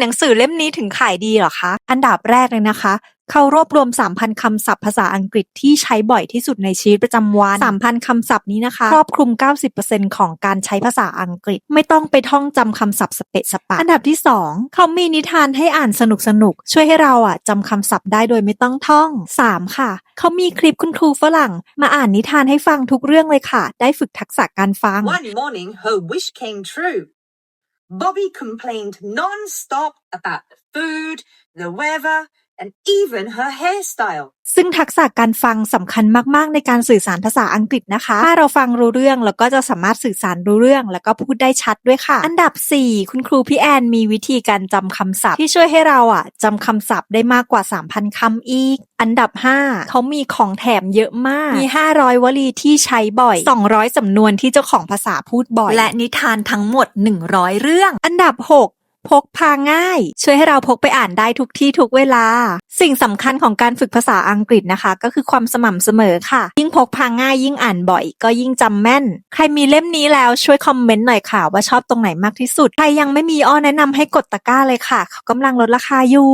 หนังสือเล่มนี้ถึงขายดีเหรอคะ อันดับแรกเลยนะคะ เขารวบรวม 3,000 คำศัพท์ภาษาอังกฤษที่ใช้บ่อยที่สุดในชีวิตประจำวัน 3,000 คำศัพท์นี้นะคะ ครอบคลุม 90%ของการใช้ภาษาอังกฤษ ไม่ต้องไปท่องจำคำศัพท์สเปะสปะ อันดับที่ 2 เขามีนิทานให้อ่านสนุกๆช่วยให้เราอะจำคำศัพท์ได้โดยไม่ต้องท่อง 3 ค่ะ เขามีคลิปคุณครูฝรั่ง มาอ่านนิทานให้ฟังทุกเรื่องเลยค่ะ ได้ฝึกทักษะการฟัง One morning, her wish came true. Bobby complained non-stop about the food, the weather, and even her hairstyle. ซึ่งทักษะการฟังสำคัญมาก ๆ ในการสื่อสารภาษาอังกฤษนะคะ ถ้าเราฟังรู้เรื่องแล้วก็จะสามารถสื่อสารรู้เรื่อง แล้วก็พูดได้ชัดด้วยค่ะ อันดับ 4 คุณครูพี่แอนมีวิธีการจำคำศัพท์ ที่ช่วยให้เราอะจำคำศัพท์ได้มากกว่า 3,000คำอีก อันดับ 5 เขามีของแถมเยอะมาก มี 500 วลีที่ใช้บ่อย 200 สำนวนที่เจ้าของภาษาพูดบ่อย และนิทานทั้งหมด 100 เรื่อง อันดับ 6 พกพาง่าย ช่วยให้เราพกไปอ่านได้ทุกที่ทุกเวลา สิ่งสำคัญของการฝึกภาษาอังกฤษนะคะ ก็คือความสม่ำเสมอค่ะ ยิ่งพกพาง่ายยิ่งอ่านบ่อย ก็ยิ่งจำแม่น ใครมีเล่มนี้แล้วช่วยคอมเมนต์หน่อยค่ะ ว่าชอบตรงไหนมากที่สุด ใครยังไม่มีอ้อแนะนำให้กดตะกร้าเลยค่ะ เขากำลังลดราคาอยู่